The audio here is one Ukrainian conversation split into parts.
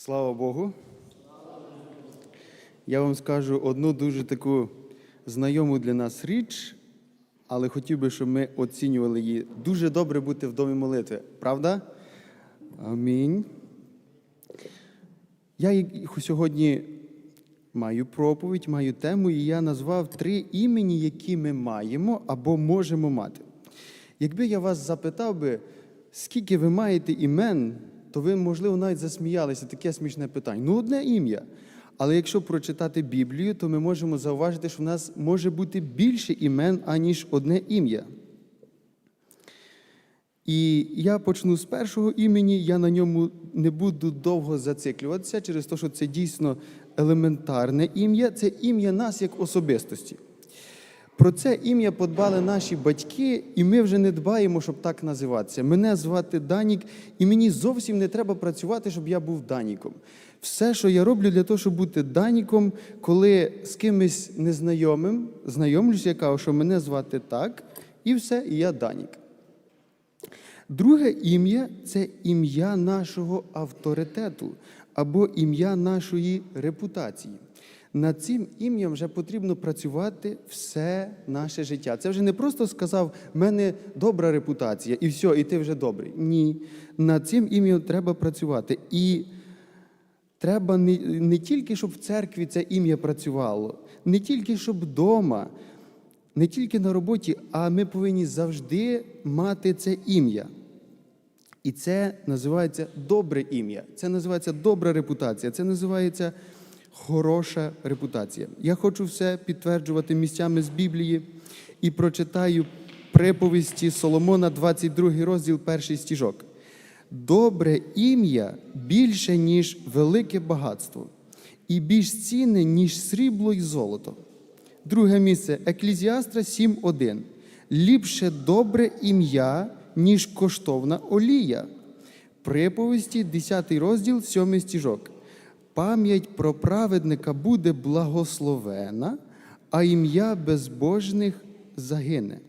Слава Богу. Я вам скажу одну дуже таку знайому для нас річ, але хотів би, щоб ми оцінювали її. Дуже добре бути в домі молитви, правда? Амінь. Я сьогодні маю проповідь, маю тему, і я назвав три імені, які ми маємо або можемо мати. Якби я вас запитав би, скільки ви маєте імен, то ви, можливо, навіть засміялися. Таке смішне питання. Ну, одне ім'я. Але якщо прочитати Біблію, то ми можемо зауважити, що в нас може бути більше імен, аніж одне ім'я. І я почну з першого імені, я на ньому не буду довго зациклюватися, через те, що це дійсно елементарне ім'я, це ім'я нас як особистості. Про це ім'я подбали наші батьки, і ми вже не дбаємо, щоб так називатися. Мене звати Данік, і мені зовсім не треба працювати, щоб я був Даніком. Все, що я роблю для того, щоб бути Даніком, коли з кимось незнайомим знайомлюся, я кажу, що мене звати так, і все, і я Данік. Друге ім'я це ім'я нашого авторитету або ім'я нашої репутації. Над цим ім'ям вже потрібно працювати все наше життя. Це вже не просто сказав, в мене добра репутація, і все, і ти вже добрий. Ні. Над цим ім'ям треба працювати. І треба не, не тільки, щоб в церкві це ім'я працювало, не тільки, щоб вдома, не тільки на роботі, а ми повинні завжди мати це ім'я. І це називається добре ім'я, це називається добра репутація, це називається хороша репутація. Я хочу все підтверджувати місцями з Біблії і прочитаю приповісті Соломона, 22 розділ, перший стіжок. Добре ім'я більше, ніж велике багатство, і більш цінне, ніж срібло й золото. Друге місце Еклізіастра 7.1. Ліпше добре ім'я, ніж коштовна олія. Приповісті, 10 розділ, 7 стіжок. Пам'ять про праведника буде благословена, а ім'я безбожних загине.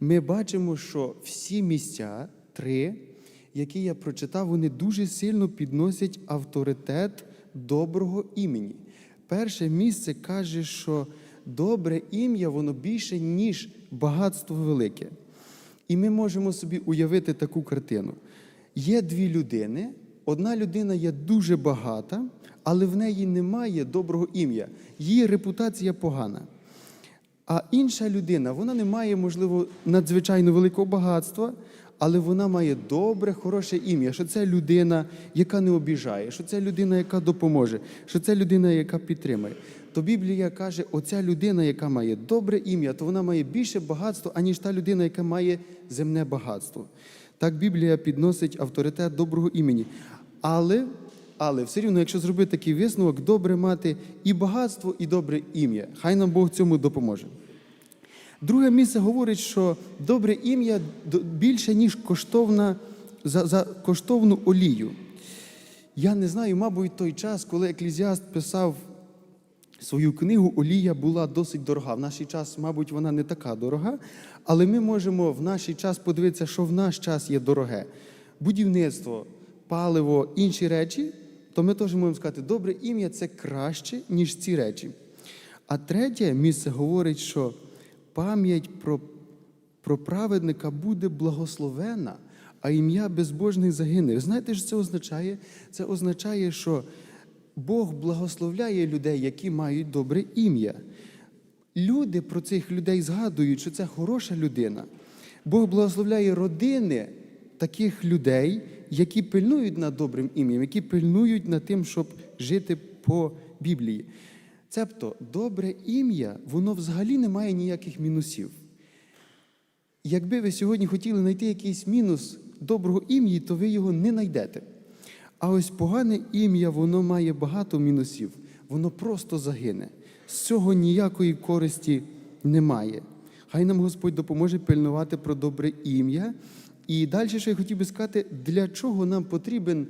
Ми бачимо, що всі місця, три, які я прочитав, вони дуже сильно підносять авторитет доброго імені. Перше місце каже, що добре ім'я, воно більше, ніж багатство велике. І ми можемо собі уявити таку картину. Є дві людини, одна людина є дуже багата, але в неї немає доброго ім'я, її репутація погана. А інша людина, вона не має, можливо, надзвичайно великого багатства, але вона має добре, хороше ім'я, що це людина, яка не обіжає, що це людина, яка допоможе, що це людина, яка підтримує. То Біблія каже, оця людина, яка має добре ім'я, то вона має більше багатства, аніж та людина, яка має земне багатство. Так Біблія підносить авторитет доброго імені. Але, але все рівно, якщо зробити такий висновок, добре мати і багатство, і добре ім'я. Хай нам Бог цьому допоможе. Друге місце говорить, що добре ім'я більше, ніж коштовна, за, за коштовну олію. Я не знаю, мабуть, той час, коли еклезіаст писав свою книгу, олія була досить дорога. В наш час, мабуть, вона не така дорога, але ми можемо в наш час подивитися, що в наш час є дороге. Будівництво, паливо, інші речі, то ми теж можемо сказати, добре ім'я це краще, ніж ці речі. А третє місце говорить, що пам'ять про, про праведника буде благословена, а ім'я безбожних загине. Знаєте, що це означає? Це означає, що Бог благословляє людей, які мають добре ім'я. Люди про цих людей згадують, що це хороша людина. Бог благословляє родини таких людей, які пильнують над добрим ім'ям, які пильнують над тим, щоб жити по Біблії. Цебто, добре ім'я, воно взагалі не має ніяких мінусів. Якби ви сьогодні хотіли знайти якийсь мінус доброго ім'ї, то ви його не знайдете. А ось погане ім'я, воно має багато мінусів, воно просто загине. З цього ніякої користі немає. Хай нам Господь допоможе пильнувати про добре ім'я. І далі, що я хотів би сказати, для чого нам потрібен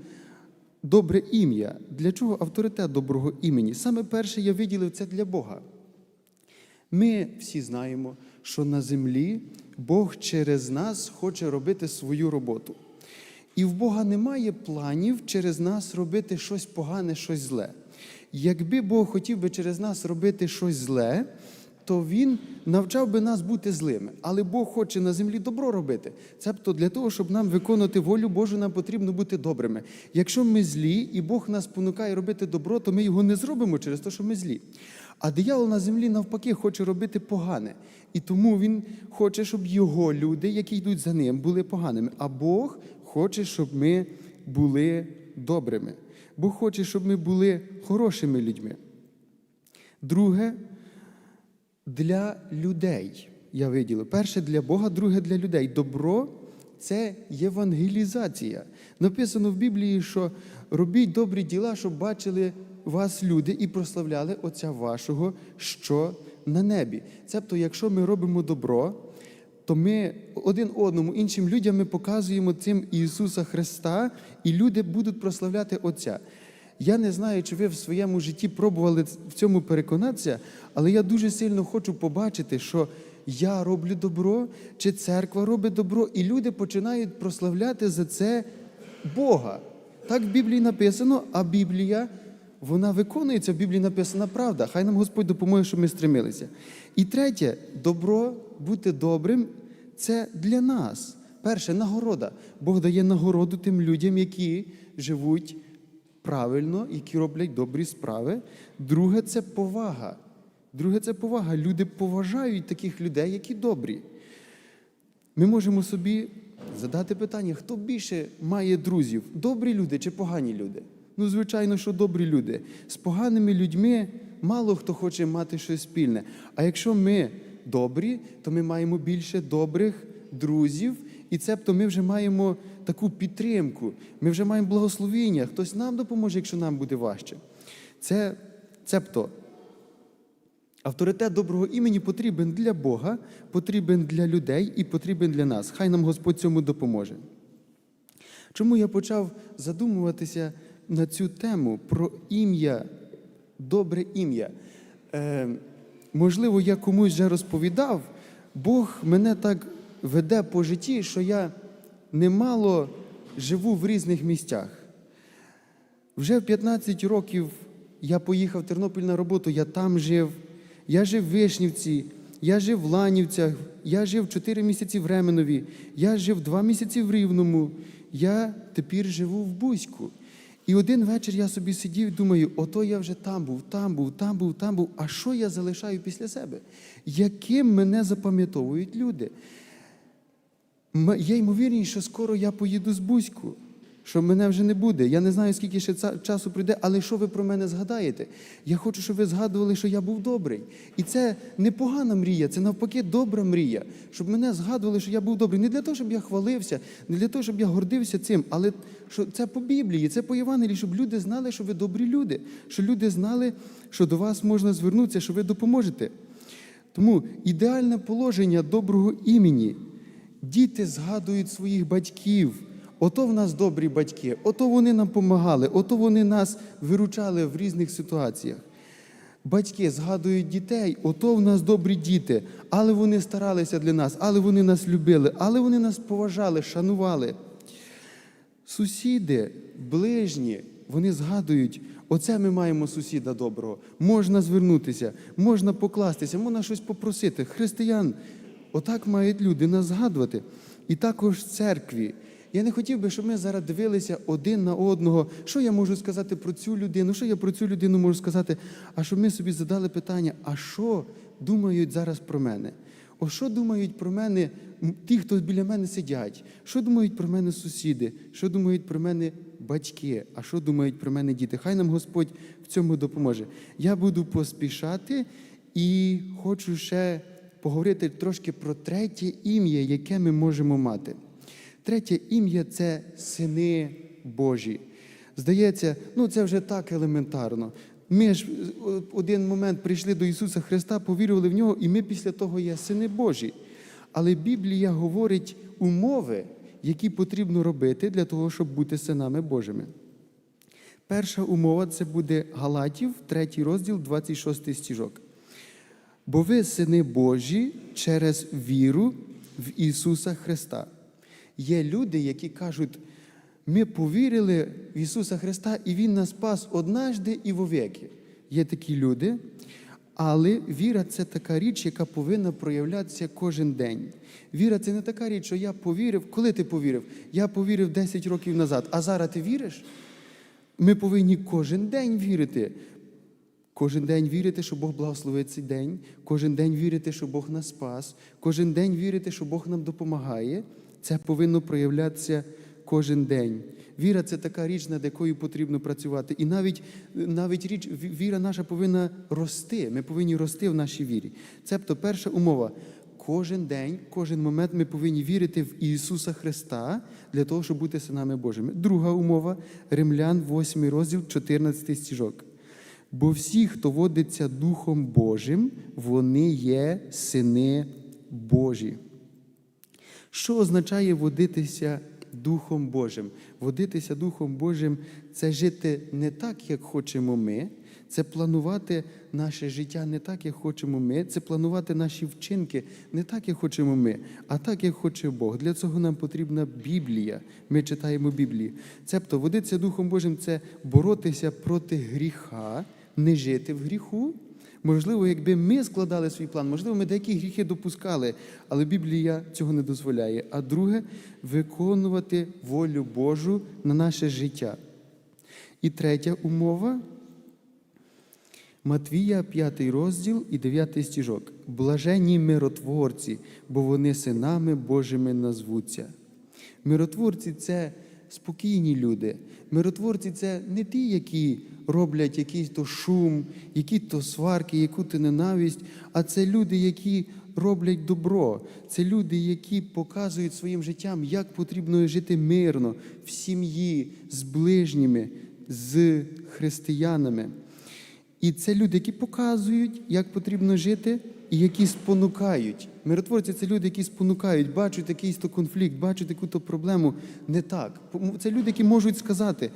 добре ім'я, для чого авторитет доброго імені? Саме перше я виділив це для Бога. Ми всі знаємо, що на землі Бог через нас хоче робити свою роботу. І в Бога немає планів через нас робити щось погане, щось зле. Якби Бог хотів би через нас робити щось зле, то Він навчав би нас бути злими. Але Бог хоче на землі добро робити. Цебто для того, щоб нам виконати волю Божу, нам потрібно бути добрими. Якщо ми злі, і Бог нас понукає робити добро, то ми його не зробимо через те, що ми злі. А диявол на землі навпаки хоче робити погане. І тому він хоче, щоб його люди, які йдуть за ним, були поганими. А Бог хоче, щоб ми були добрими. Бог хоче, щоб ми були хорошими людьми. Друге, для людей. Я виділив. Перше для Бога, друге для людей. Добро це євангелізація. Написано в Біблії, що робіть добрі діла, щоб бачили вас люди і прославляли Отця вашого, що на небі. Цебто, якщо ми робимо добро, то ми один одному, іншим людям ми показуємо цим Ісуса Христа, і люди будуть прославляти Отця. Я не знаю, чи ви в своєму житті пробували в цьому переконатися, але я дуже сильно хочу побачити, що я роблю добро, чи церква робить добро, і люди починають прославляти за це Бога. Так в Біблії написано, а Біблія вона виконується, в Біблії написана правда. Хай нам Господь допоможе, щоб ми стремилися. І третє, добро, бути добрим це для нас. Перше, нагорода. Бог дає нагороду тим людям, які живуть правильно, які роблять добрі справи. Друге це повага. Друге це повага. Люди поважають таких людей, які добрі. Ми можемо собі задати питання, хто більше має друзів: добрі люди чи погані люди? Ну, звичайно, що добрі люди. З поганими людьми мало хто хоче мати щось спільне. А якщо ми добрі, то ми маємо більше добрих друзів, і цебто ми вже маємо таку підтримку, ми вже маємо благословіння. Хтось нам допоможе, якщо нам буде важче. Це цебто. Авторитет доброго імені потрібен для Бога, потрібен для людей і потрібен для нас. Хай нам Господь цьому допоможе. Чому я почав задумуватися на цю тему про ім'я, добре ім'я? Е, можливо, я комусь вже розповідав, Бог мене так веде по житті, що я немало живу в різних місцях. Вже в 15 років я поїхав в Тернопіль на роботу, я там жив. Я жив в Вишнівці, я жив в Ланівцях, я жив 4 місяці в Ременові, я жив 2 місяці в Рівному, я тепер живу в Бузьку. І один вечір я собі сидів і думаю, ото я вже там був, там був, там був, там був. А що я залишаю після себе? Яким мене запам'ятовують люди? Є ймовірність, що скоро я поїду з Бузьку, що мене вже не буде. Я не знаю, скільки ще часу прийде, але що ви про мене згадаєте? Я хочу, щоб ви згадували, що я був добрий. І це не погана мрія, це навпаки добра мрія, щоб мене згадували, що я був добрий. Не для того, щоб я хвалився, не для того, щоб я гордився цим, але що це по Біблії, це по Євангелії, щоб люди знали, що ви добрі люди, що люди знали, що до вас можна звернутися, що ви допоможете. Тому ідеальне положення доброго імені. Діти згадують своїх батьків. Ото в нас добрі батьки, ото вони нам допомагали, ото вони нас виручали в різних ситуаціях. Батьки згадують дітей, ото в нас добрі діти, але вони старалися для нас, але вони нас любили, але вони нас поважали, шанували. Сусіди, ближні, вони згадують, оце ми маємо сусіда доброго. Можна звернутися, можна покластися, можна щось попросити. Християн, отак мають люди нас згадувати. І також церкві. Я не хотів би, щоб ми зараз дивилися один на одного, що я можу сказати про цю людину, що я про цю людину можу сказати, а щоб ми собі задали питання, а що думають зараз про мене? О, що думають про мене ті, хто біля мене сидять? Що думають про мене сусіди? Що думають про мене батьки? А що думають про мене діти? Хай нам Господь в цьому допоможе. Я буду поспішати і хочу ще поговорити трошки про третє ім'я, яке ми можемо мати. Третє ім'я це сини Божі. Здається, ну це вже так елементарно. Ми ж в один момент прийшли до Ісуса Христа, повірували в нього, і ми після того є сини Божі. Але Біблія говорить умови, які потрібно робити для того, щоб бути синами Божими. Перша умова це буде Галатів, третій розділ, 26 стіжок. Бо ви сини Божі через віру в Ісуса Христа. Є люди, які кажуть, Ми повірили в Ісуса Христа, і Він нас спас однажди і вовеки. Є такі люди, але віра це така річ, яка повинна проявлятися кожен день. Віра це не така річ, що я повірив. Коли ти повірив? Я повірив 10 років назад, а зараз ти віриш? Ми повинні кожен день вірити. Кожен день вірити, що Бог благословить цей день, кожен день вірити, що Бог нас спас, кожен день вірити, що Бог нам допомагає. Це повинно проявлятися кожен день. Віра це така річ, над якою потрібно працювати. І навіть, навіть річ, віра наша повинна рости. Ми повинні рости в нашій вірі. Цебто, перша умова. Кожен день, кожен момент ми повинні вірити в Ісуса Христа для того, щоб бути синами Божими. Друга умова Римлян, 8 розділ, 14 стіжок. Бо всі, хто водиться Духом Божим, вони є сини Божі. Що означає водитися Духом Божим? Водитися Духом Божим це жити не так, як хочемо ми, це планувати наше життя не так, як хочемо ми, це планувати наші вчинки не так, як хочемо ми, а так, як хоче Бог. Для цього нам потрібна Біблія. Ми читаємо Біблію. Цебто, водитися Духом Божим це боротися проти гріха, не жити в гріху. Можливо, якби ми складали свій план, можливо, ми деякі гріхи допускали, але Біблія цього не дозволяє. А друге, виконувати волю Божу на наше життя. І третя умова Матвія, 5 розділ і 9 стіжок. Блаженні миротворці, бо вони синами Божими назвуться. Миротворці це спокійні люди. Миротворці це не ті, які роблять якийсь то шум, які то сварки, яку то ненависть, а це люди, які роблять добро. Це люди, які показують своїм життям, як потрібно жити мирно, в сім'ї, з ближніми, з християнами. І це люди, які показують, як потрібно жити, і які спонукають. Миротворці це люди, які спонукають, бачать якийсь то конфлікт, бачать яку-то проблему. Не так. Це люди, які можуть сказати,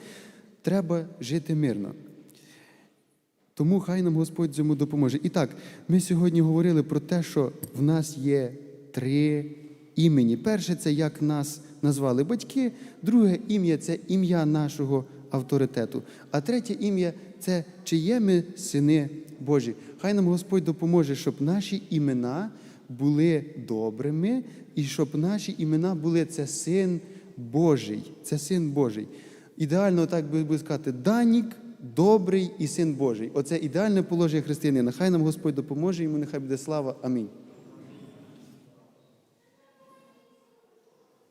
треба жити мирно. Тому хай нам Господь цьому допоможе. І так, ми сьогодні говорили про те, що в нас є три імені. Перше це як нас назвали батьки, друге ім'я це ім'я нашого авторитету. А третє ім'я це чи є ми сини Божі. Хай нам Господь допоможе, щоб наші імена були добрими, і щоб наші імена були це син Божий. Це син Божий. Ідеально так би сказати, Данік, добрий і син Божий. Оце ідеальне положення християнина. Хай нам Господь допоможе йому, нехай буде слава. Амінь.